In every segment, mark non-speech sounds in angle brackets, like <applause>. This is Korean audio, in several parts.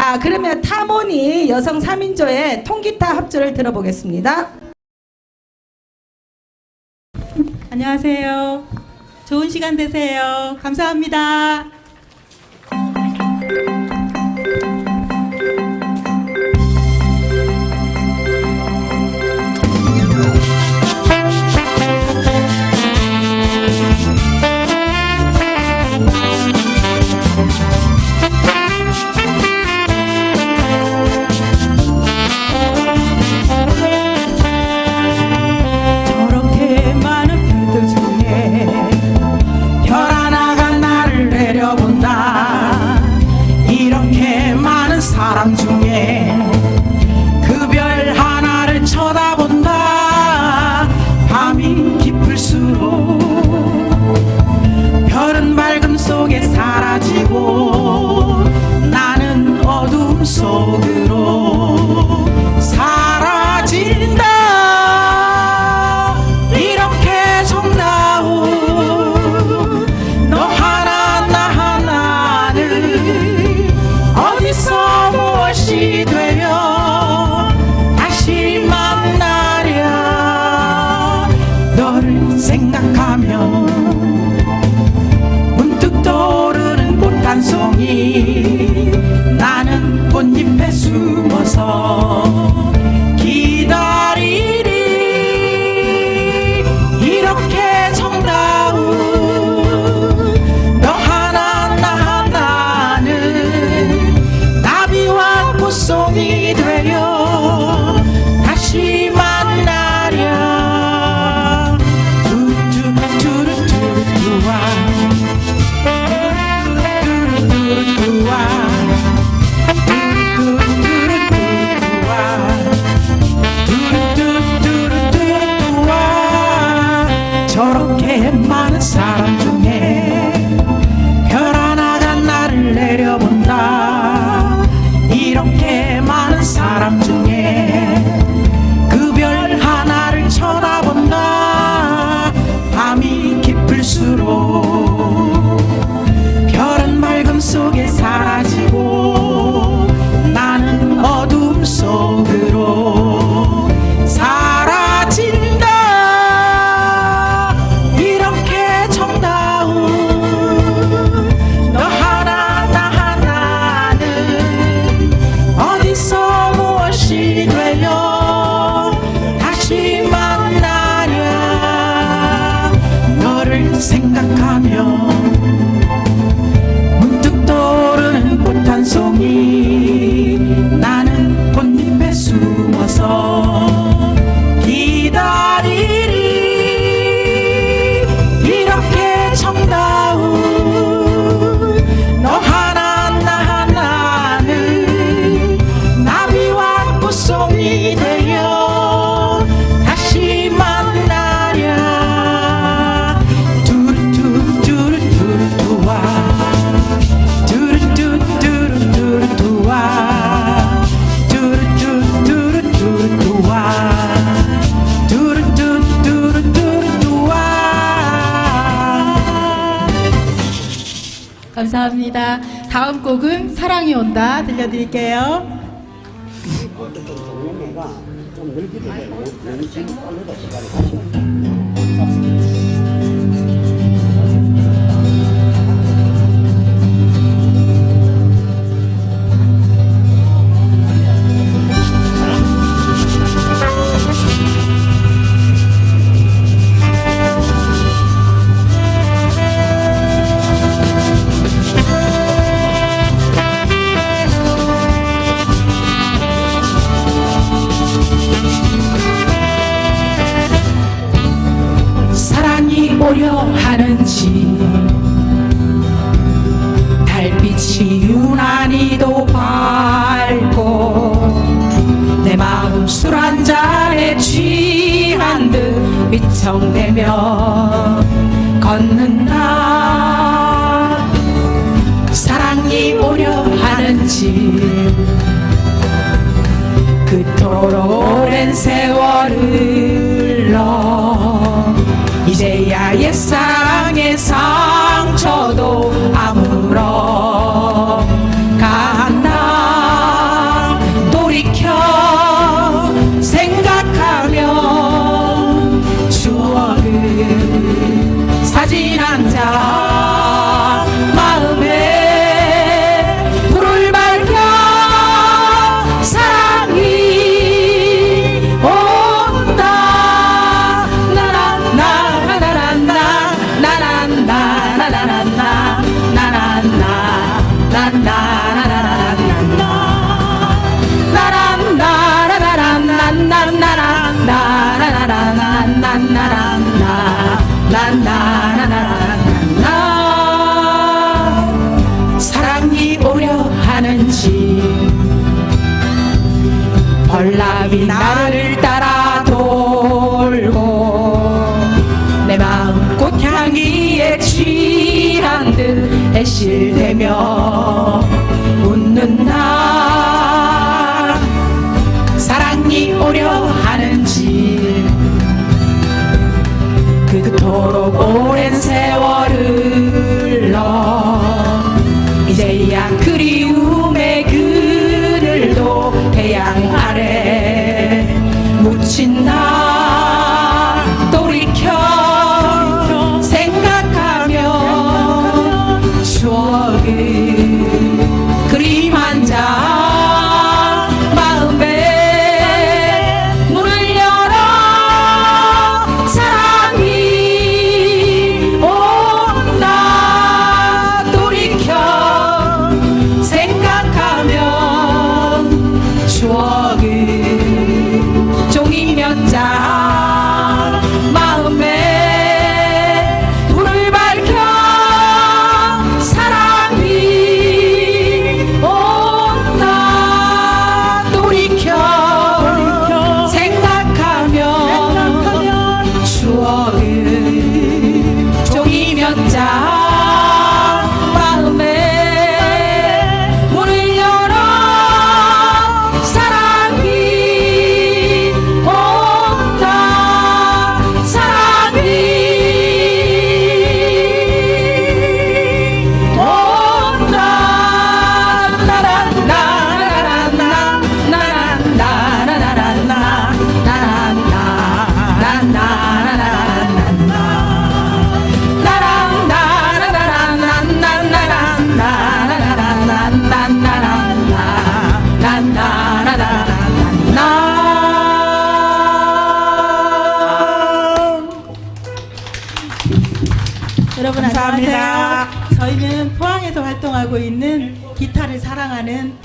자, 그러면 타모니 여성 3인조의 통기타 합주를 들어보겠습니다. 안녕하세요. 좋은 시간 되세요. 감사합니다. cara de 생각하면 온다 들려드릴게요. 두려워하는지 달빛이 유난히도 밝고 내 마음 술 한 잔에 취한 듯 미청대며 걷는다 this time. 벌나비 나를 따라 돌고 내 마음 꽃향기에 취한 듯 애실대며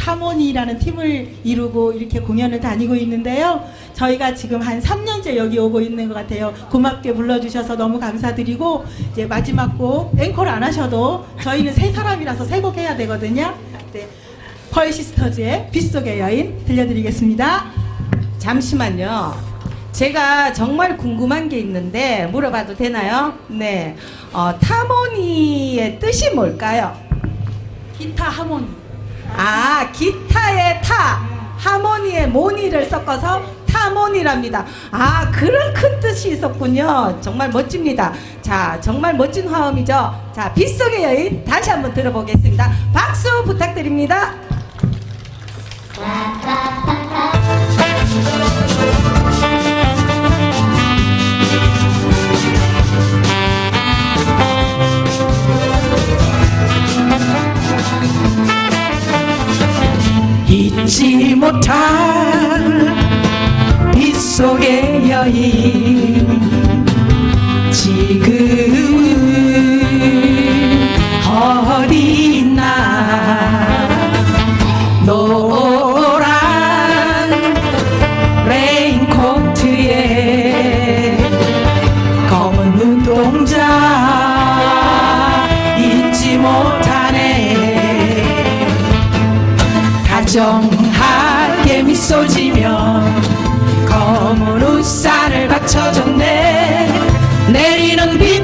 하는 타모니라는 팀을 이루고 이렇게 공연을 다니고 있는데요. 저희가 지금 한 3년째 여기 오고 있는 것 같아요. 고맙게 불러주셔서 너무 감사드리고 이제 마지막 곡 앵콜 안 하셔도 저희는 세 사람이라서 세 곡 해야 되거든요. 네. 펄 시스터즈의 빗속의 여인 들려드리겠습니다. 잠시만요. 제가 정말 궁금한 게 있는데 물어봐도 되나요? 네. 어, 타모니의 뜻이 뭘까요? 기타 하모니. 아, 기타의 타, 하모니의 모니를 섞어서 타모니랍니다. 아, 그런 큰 뜻이 있었군요. 정말 멋집니다. 자, 정말 멋진 화음이죠. 자, 빗속의 여인 다시 한번 들어보겠습니다. 박수 부탁드립니다. 잊지 못할 빗속의 여인 정하게 미소 지며 검은 우산을 받쳐줬네. 내리는 빗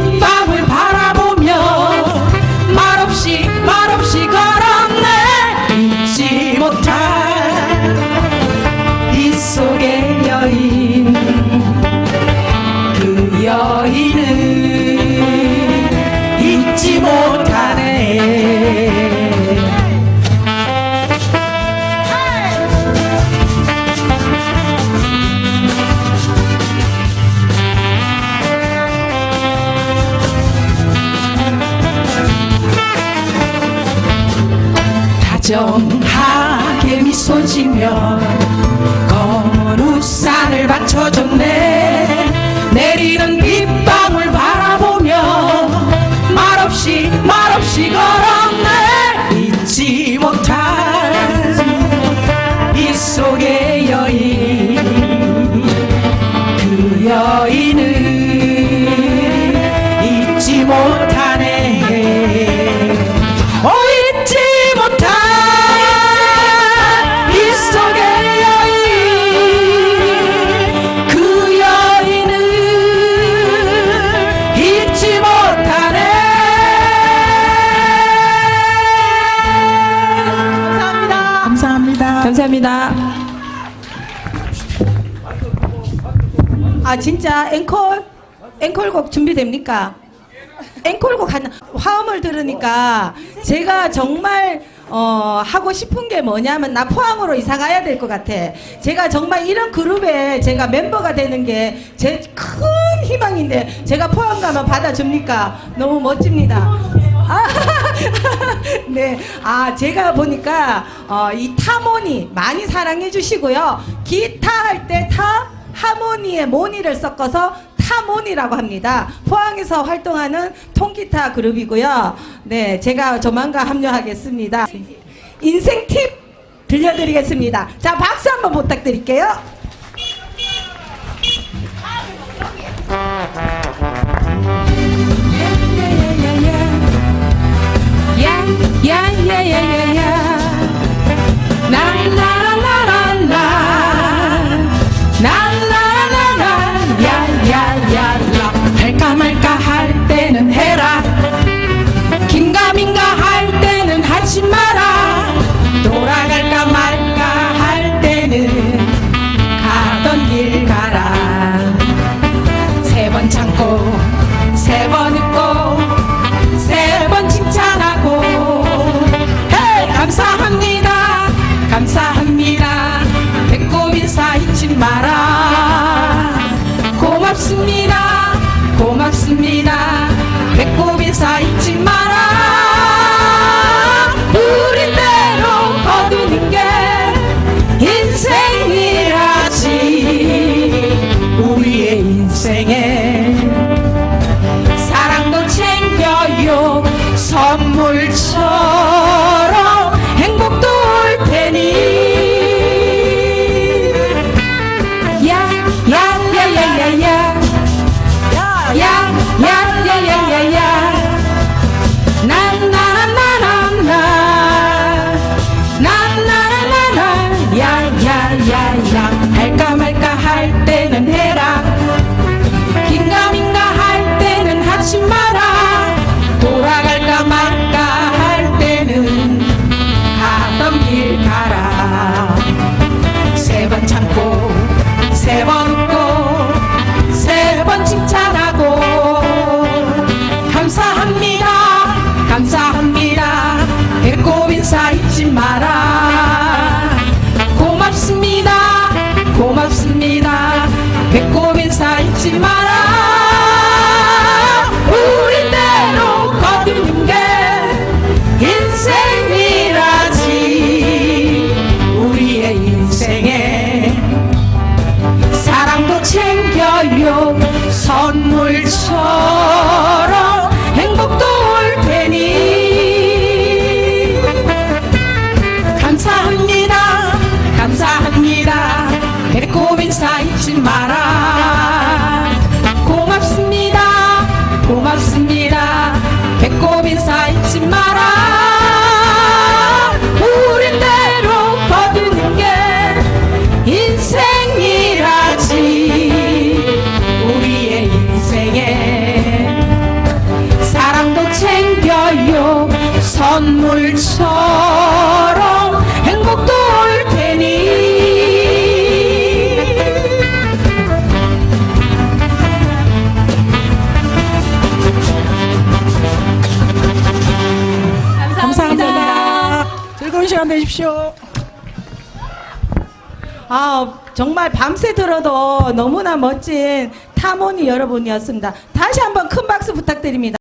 말없 감사합니다. 아 진짜 앵콜 앵콜곡 준비됩니까? 앵콜곡 한 화음을 들으니까 제가 정말 어, 하고 싶은 게 뭐냐면 나 포항으로 이사 가야 될 것 같아. 제가 정말 이런 그룹에 제가 멤버가 되는 게 제 큰 희망인데 제가 포항 가면 받아줍니까? 너무 멋집니다. 아, <laughs> 네. 아, 제가 보니까, 어, 이 타모니 많이 사랑해 주시고요. 기타 할 때 타, 하모니에 모니를 섞어서 타모니라고 합니다. 포항에서 활동하는 통기타 그룹이고요. 네. 제가 조만간 합류하겠습니다. 인생 팁 들려드리겠습니다. 자, 박수 한번 부탁드릴게요. 인사 아, 정말 밤새 들어도 너무나 멋진 타모니 여러분이었습니다. 다시 한번 큰 박수 부탁드립니다.